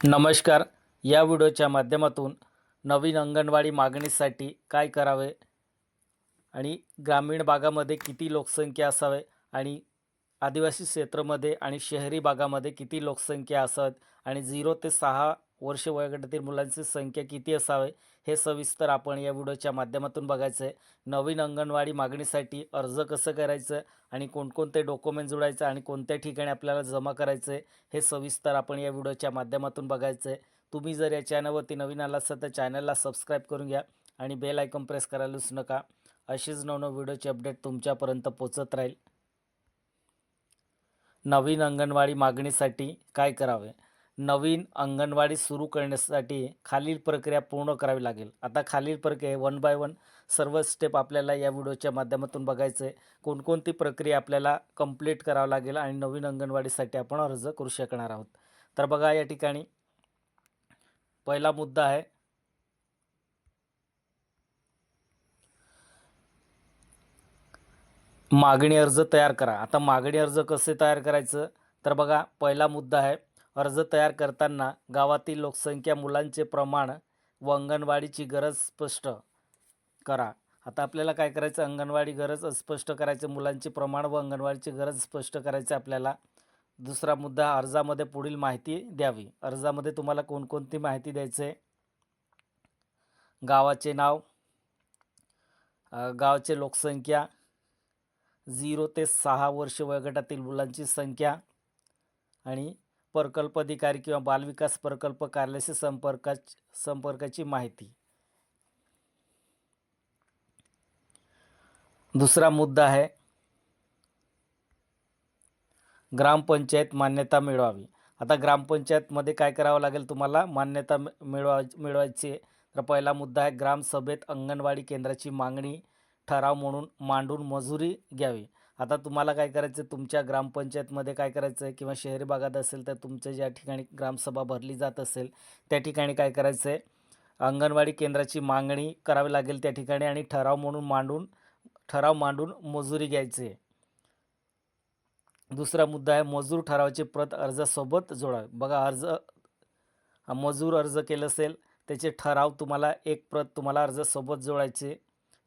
नमस्कार. या व्हिडिओच्या माध्यमातून नवीन अंगणवाडी मागणीसाठी काय करावे आणि ग्रामीण भागामध्ये किती लोकसंख्या असावे आणि आदिवासी क्षेत्रामध्ये आणि शहरी भागामध्ये किती लोकसंख्या असावेत आणि झिरो ते सहा वर्ष वयोगटातील मुलांची संख्या किती असावे हे सविस्तर आपण या व्हिडिओच्या माध्यमातून बघायचं आहे. नवीन अंगणवाडी मागणीसाठी अर्ज कसं करायचं आणि कोणकोणते डॉक्युमेंट जोडायचं आणि कोणत्या ठिकाणी आपल्याला जमा करायचं आहे हे सविस्तर आपण या व्हिडिओच्या माध्यमातून बघायचं आहे. तुम्ही जर या चॅनलवरती नवीन आला असाल तर चॅनलला सबस्क्राईब करून घ्या आणि बेल आयकॉन प्रेस करायला विसरू नका. अशीच नवनव व्हिडिओची अपडेट तुमच्यापर्यंत पोचत राहील. नवीन अंगणवाडी मागणीसाठी काय करावे? नवीन अंगणवाडी सुरू करण्यासाठी खालील प्रक्रिया पूर्ण करावी लागेल. आता खालील प्रक्रिया वन बाय वन सर्व स्टेप आपल्याला या व्हिडिओच्या माध्यमातून बघायचं आहे. कोणकोणती प्रक्रिया आपल्याला कंप्लीट करावं लागेल आणि नवीन अंगणवाडीसाठी आपण अर्ज करू शकणार आहोत. तर बघा या ठिकाणी. पहिला मुद्दा आहे. मागणी अर्ज तयार करा. आता मागणी अर्ज कसे तयार करायचं? तर बघा पहिला मुद्दा आहे. अर्ज तयार करताना गावातील लोकसंख्या मुलांचे प्रमाण व अंगणवाडीची गरज स्पष्ट करा. आता आपल्याला काय करायचं? अंगणवाडी गरज स्पष्ट करायचं मुलांचे प्रमाण व अंगणवाडीची गरज स्पष्ट करायचं आपल्याला. दुसरा मुद्दा अर्जामध्ये पुढील माहिती द्यावी. अर्जामध्ये तुम्हाला कोणकोणती माहिती द्यायचे? गावाचे नाव गावाचे लोकसंख्या झिरो ते सहा वर्ष वयोगटातील मुलांची संख्या आणि प्रकल्प अधिकारी किंवा बालविकास प्रकल्प कार्यालयाशी संपर्का संपर्काची माहिती. दुसरा मुद्दा आहे ग्रामपंचायत मान्यता मिळवावी. आता ग्रामपंचायतमध्ये काय करावं लागेल तुम्हाला? मान्यता मिळवा मिळवायची. तर पहिला मुद्दा आहे ग्रामसभेत अंगणवाडी केंद्राची मागणी ठराव म्हणून मांडून मजुरी घ्यावी. आता तुम्हाला काय करायचं तुमच्या ग्रामपंचायतमध्ये काय करायचं आहे किंवा शहरी भागात असेल तर तुमच्या ज्या ठिकाणी ग्रामसभा भरली जात असेल त्या ठिकाणी काय करायचं आहे अंगणवाडी केंद्राची मागणी करावी लागेल त्या ठिकाणी आणि ठराव म्हणून मांडून ठराव मांडून मजुरी घ्यायची. आहे दुसरा मुद्दा आहे मजूर ठरावाची प्रत अर्जासोबत जोडा बघा अर्ज मजूर अर्ज केलं असेल त्याचे ठराव तुम्हाला एक प्रत तुम्हाला अर्जासोबत जोडायचे.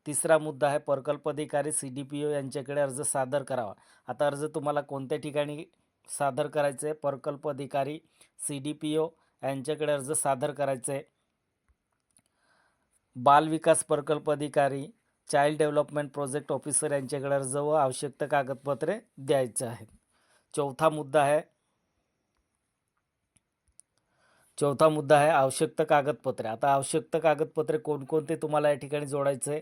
तिसरा मुद्दा आहे प्रकल्प अधिकारी सी डी पी ओ यांच्याकडे अर्ज सादर करावा. आता अर्ज तुम्हाला कोणत्या ठिकाणी सादर करायचं आहे? प्रकल्प अधिकारी सी डी पी ओ यांच्याकडे अर्ज सादर करायचं आहे. बालविकास प्रकल्प अधिकारी चाइल्ड डेव्हलपमेंट प्रोजेक्ट ऑफिसर यांच्याकडे अर्ज व आवश्यक कागदपत्रे द्यायचे आहेत. चौथा मुद्दा आहे चौथा मुद्दा आहे आवश्यक कागदपत्रे. आता आवश्यक कागदपत्रे कोणकोणते तुम्हाला या ठिकाणी जोडायचं आहे?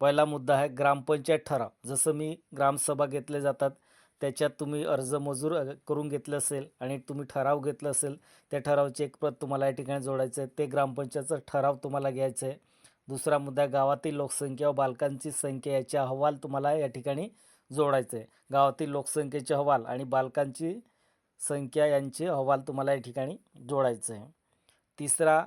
पहिला मुद्दा आहे ग्रामपंचायत ठराव. जसं मी ग्रामसभा घेतले जातात त्याच्यात तुम्ही अर्ज मजूर करून घेतलं असेल आणि तुम्ही ठराव घेतलं असेल त्या ठरावची एक प्रत तुम्हाला या ठिकाणी जोडायचं आहे. ते ग्रामपंचायतचा ठराव तुम्हाला घ्यायचं आहे. दुसरा मुद्दा गावातील लोकसंख्या व बालकांची संख्या याचे अहवाल तुम्हाला या ठिकाणी जोडायचं आहे. गावातील लोकसंख्येचे अहवाल आणि बालकांची संख्या यांचे अहवाल तुम्हाला या ठिकाणी जोडायचं आहे. तिसरा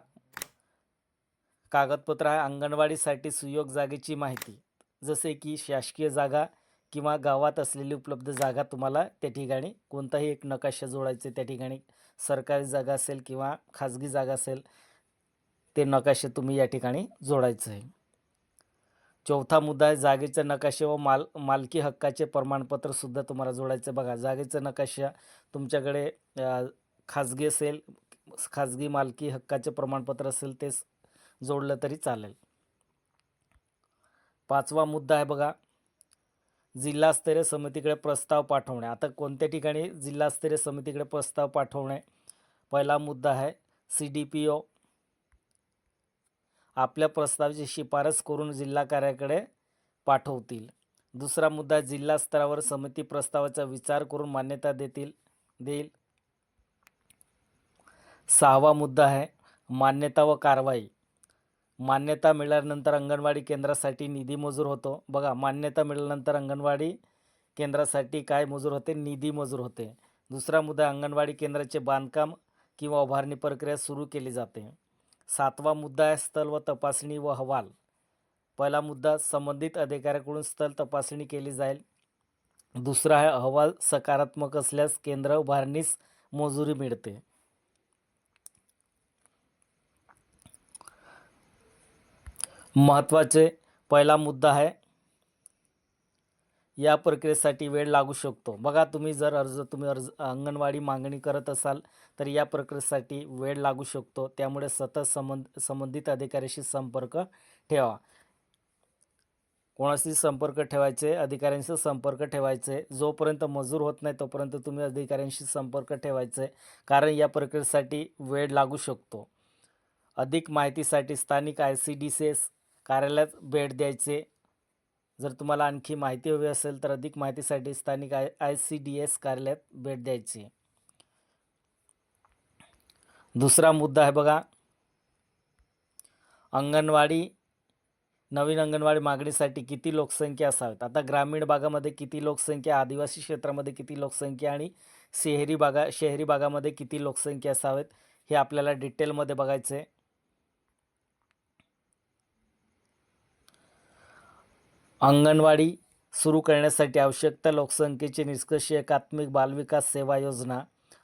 कागदपत्र आहे अंगणवाडीसाठी सुयोग जागेची माहिती. जसे की शासकीय जागा किंवा गावात असलेली उपलब्ध जागा तुम्हाला त्या ठिकाणी कोणताही एक नकाशा जोडायचे त्या ठिकाणी सरकारी जागा असेल किंवा खाजगी जागा असेल ते नकाशे तुम्ही या ठिकाणी जोडायचं आहे. चौथा मुद्दा आहे जागेचे नकाशे व माल मालकी हक्काचे प्रमाणपत्रसुद्धा तुम्हाला जोडायचं बघा जागेचा नकाशा तुमच्याकडे खाजगी असेल खाजगी मालकी हक्काचे प्रमाणपत्र असेल तेच जोडलं तरी चालेल. पाचवा मुद्दा आहे बघा. जिल्हास्तरीय समितीकडे प्रस्ताव पाठवणे. आता कोणत्या ठिकाणी जिल्हास्तरीय समितीकडे प्रस्ताव पाठवणे? पहिला मुद्दा आहे सी डी पी ओ आपल्या प्रस्तावाची शिफारस करून जिल्हा कार्याकडे पाठवतील. दुसरा मुद्दा जिल्हा स्तरावर समिती प्रस्तावाचा विचार करून मान्यता देतील. देईल. सहावा मुद्दा आहे मान्यता व कारवाई. मान्यता मिळाल्यानंतर अंगणवाडी केंद्रासाठी निधी मजूर होतो. बघा मान्यता मिळाल्यानंतर अंगणवाडी केंद्रासाठी काय मजूर होते? निधी मजूर होते. दुसरा मुद्दा अंगणवाडी केंद्राचे बांधकाम किंवा उभारणी प्रक्रिया सुरू केली जाते. सातवा मुद्दा आहे स्थल व तपासणी व अहवाल. पहिला मुद्दा संबंधित अधिकाऱ्याकडून स्थल तपासणी केली जाईल. दुसरा आहे अहवाल सकारात्मक असल्यास केंद्र उभारणीस मजुरी मिळते. महत्त्वाचे पहिला मुद्दा आहे. या प्रक्रियेसाठी वेळ लागू शकतो. बघा तुम्ही जर अर्ज तुम्ही अर्ज अंगणवाडी मागणी करत असाल तर या प्रक्रियेसाठी वेळ लागू शकतो. त्यामुळे सतत संबंध संबंधित अधिकाऱ्याशी संपर्क ठेवा. कोणाशी संपर्क ठेवायचे अधिकाऱ्यांशी संपर्क ठेवायचे. जोपर्यंत मजूर होत नाही तोपर्यंत तुम्ही अधिकाऱ्यांशी संपर्क ठेवायचे. कारण या प्रक्रियेसाठी वेळ लागू शकतो. अधिक माहितीसाठी स्थानिक I C D C S कार्यालयात भेट द्यायचे. जर तुम्हाला आणखी माहिती हवी असेल तर अधिक माहितीसाठी स्थानिक I I C D S कार्यालयात भेट द्यायची. दुसरा मुद्दा आहे बघा. अंगणवाडी नवीन अंगणवाडी मागणीसाठी किती लोकसंख्या असावेत? आता ग्रामीण भागामध्ये किती लोकसंख्या आदिवासी क्षेत्रामध्ये किती लोकसंख्या आणि शहरी भागा शहरी भागामध्ये किती लोकसंख्या असावेत हे आपल्याला डिटेलमध्ये बघायचं आहे अंगणवाडी सुरू करण्यासाठी आवश्यकता लोकसंख्येचे निष्कर्ष एकात्मिक बालविकास सेवा योजना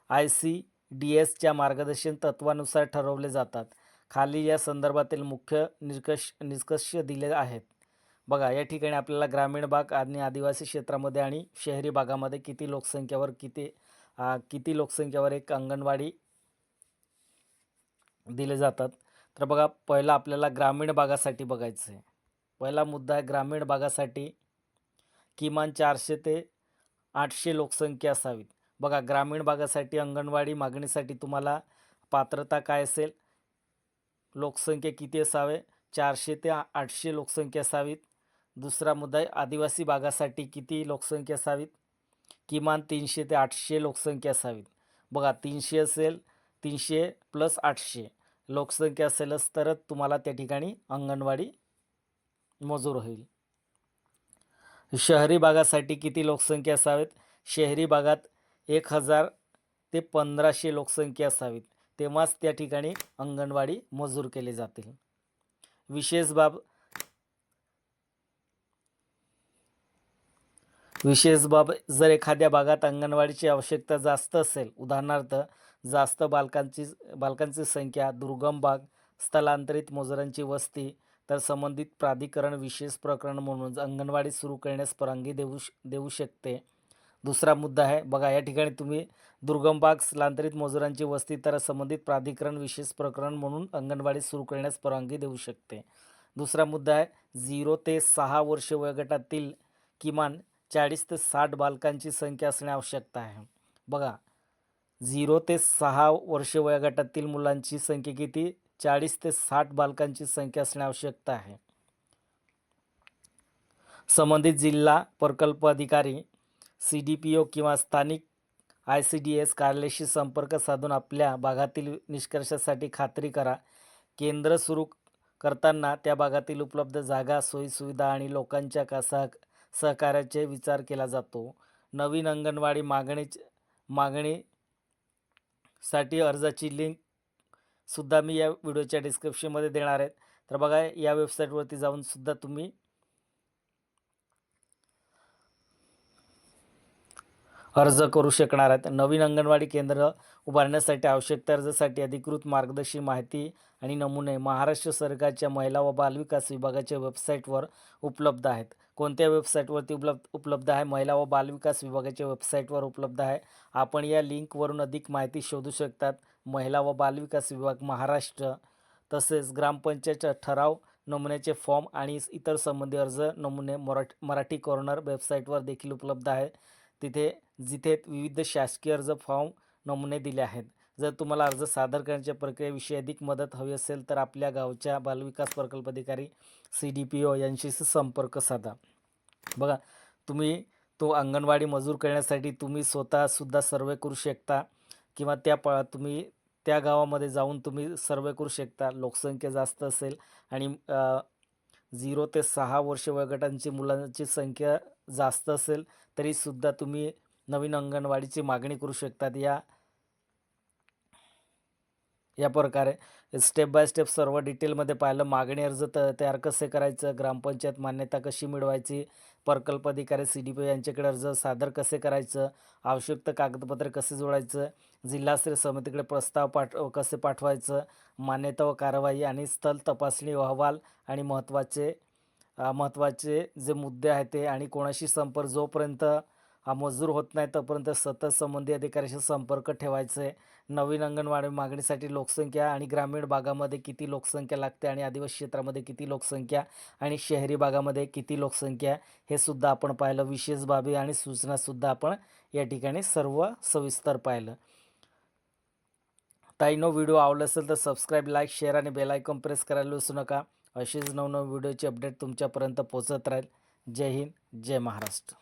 आय सी डी एसच्या मार्गदर्शन तत्वानुसार ठरवले जातात. खाली या संदर्भातील मुख्य निष्कर्ष निष्कर्ष दिले आहेत. बघा या ठिकाणी आपल्याला ग्रामीण भाग आणि आदिवासी क्षेत्रामध्ये आणि शहरी भागामध्ये किती लोकसंख्येवर किती आ, किती लोकसंख्येवर एक अंगणवाडी दिले जातात. तर बघा पहिला आपल्याला ग्रामीण भागासाठी बघायचं आहे. पहिला मुद्दा आहे ग्रामीण भागासाठी किमान चारशे ते आठशे लोकसंख्या असावी बघा ग्रामीण भागासाठी अंगणवाडी मागणीसाठी तुम्हाला पात्रता काय असेल? लोकसंख्या किती असावे? चारशे ते आठशे लोकसंख्या असावीत. दुसरा मुद्दा आहे आदिवासी भागासाठी किती लोकसंख्या असावीत? किमान तीनशे ते आठशे लोकसंख्या असावीत. बघा तीनशे असेल तीनशे प्लस आठशे लोकसंख्या असेलच तरच तुम्हाला त्या ठिकाणी अंगणवाडी मजूर होईल. शहरी भागासाठी किती लोकसंख्या असावेत? शहरी भागात एक हजार ते पंधराशे लोकसंख्या असावीत. तेव्हाच त्या ठिकाणी अंगणवाडी मजूर केले जातील. विशेष बाब विशेष बाब जर एखाद्या भागात अंगणवाडीची आवश्यकता जास्त असेल उदाहरणार्थ जास्त बालकांची बालकांची संख्या दुर्गम भाग स्थलांतरित मजुरांची वस्ती तर संबंधित प्राधिकरण विशेष प्रकरण म्हणून अंगणवाडी सुरू करण्यास परवानगी देऊ श देऊ शकते. दुसरा मुद्दा आहे बघा या ठिकाणी तुम्ही दुर्गम भाग स्थलांतरित मजुरांची वस्ती तर संबंधित प्राधिकरण विशेष प्रकरण म्हणून अंगणवाडी सुरू करण्यास परवानगी देऊ शकते. दुसरा मुद्दा आहे झिरो ते सहा वर्ष वयोगटातील किमान चाळीस ते साठ बालकांची संख्या असणे आवश्यकता आहे. बघा झिरो ते सहा वर्ष वयोगटातील मुलांची संख्या किती? चाळीस ते साठ बालकांची संख्या असणे आवश्यकता आहे. संबंधित जिल्हा प्रकल्प अधिकारी सी डी पी ओ किंवा स्थानिक आय सी डी एस कार्यालयाशी संपर्क साधून आपल्या भागातील निष्कर्षासाठी खात्री करा. केंद्र सुरू करताना त्या भागातील उपलब्ध जागा सोयीसुविधा आणि लोकांच्या का सह सहकार्याचे विचार केला जातो. नवीन अंगणवाडी मागणी मागणीसाठी अर्जाची लिंक सुद्धा मी या व्हिडिओच्या डिस्क्रिप्शनमध्ये देणार आहेत तर बघा या वेबसाईटवरती जाऊन सुद्धा तुम्ही अर्ज करू शकणार आहेत. नवीन अंगणवाडी केंद्र उभारण्यासाठी आवश्यक अर्जासाठी अधिकृत मार्गदर्शी माहिती आणि नमुने महाराष्ट्र सरकारच्या महिला व बालविकास विभागाच्या वेबसाईटवर उपलब्ध आहेत. कोणत्या वेबसाईटवरती उपलब्ध उपलब्ध आहे? महिला व बालविकास विभागाच्या वेबसाईटवर उपलब्ध आहे. आपण या लिंकवरून अधिक माहिती शोधू शकतात. महिला व बालविकास विभाग महाराष्ट्र तसेच ग्रामपंचायतच्या ठराव नमुन्याचे फॉर्म आणि इतर संबंधी अर्ज नमुने मराठी मराठी कॉर्नर वेबसाईटवर देखील उपलब्ध आहे तिथे जिथे विविध शासकीय अर्ज फॉर्म नमुने दिले आहेत. जर तुम्हाला अर्ज सादर करण्याच्या प्रक्रियेविषयी अधिक मदत हवी असेल तर आपल्या गावच्या बालविकास प्रकल्प अधिकारी सी डी पी ओ यांशी संपर्क साधा. बघा तुम्ही तो अंगणवाडी मजूर करण्यासाठी तुम्ही स्वतःसुद्धा सर्वे करू शकता किंवा त्या प तुम्ही त्या गावामध्ये जाऊन तुम्ही सर्वे करू शकता. लोकसंख्या जास्त असेल आणि झिरो ते सहा वर्ष वयोगटांची मुलांची संख्या जास्त असेल तरीसुद्धा तुम्ही नवीन अंगणवाडीची मागणी करू शकतात. या या प्रकारे स्टेप बाय स्टेप सर्व डिटेलमध्ये पाहिलं. मागणी अर्ज त तयार कसे करायचं? ग्रामपंचायत मान्यता कशी मिळवायची? प्रकल्प अधिकारी सी डी पी यांच्याकडे अर्ज सादर कसे करायचं? आवश्यक कागदपत्रे कसे जोडायचं? जिल्हास्तरीय समितीकडे प्रस्ताव पाठ कसे पाठवायचं? मान्यता व कारवाई आणि स्थल तपासणी अहवाल आणि महत्त्वाचे महत्त्वाचे जे मुद्दे आहेत ते आणि कोणाशी संपर्क जोपर्यंत हा मजूर होत नाही तोपर्यंत सतत संबंधित अधिकाऱ्याशी संपर्क ठेवायचे. आहे नवीन अंगणवाडी मागणीसाठी लोकसंख्या आणि ग्रामीण भागामध्ये किती लोकसंख्या लागते आणि आदिवासी क्षेत्रामध्ये किती लोकसंख्या आणि शहरी भागामध्ये किती लोकसंख्या हे सुद्धा आपण पाहिलं. विशेष बाबी आणि सूचनासुद्धा आपण या ठिकाणी सर्व सविस्तर पाहिलं. ताईनो व्हिडिओ आवडला असेल तर सबस्क्राईब लाईक शेअर आणि बेल आयकॉन प्रेस करायला विसरू नका. असेच नवनव व्हिडिओचे अपडेट तुमच्यापर्यंत पोहोचत राहील. जय हिंद जय महाराष्ट्र.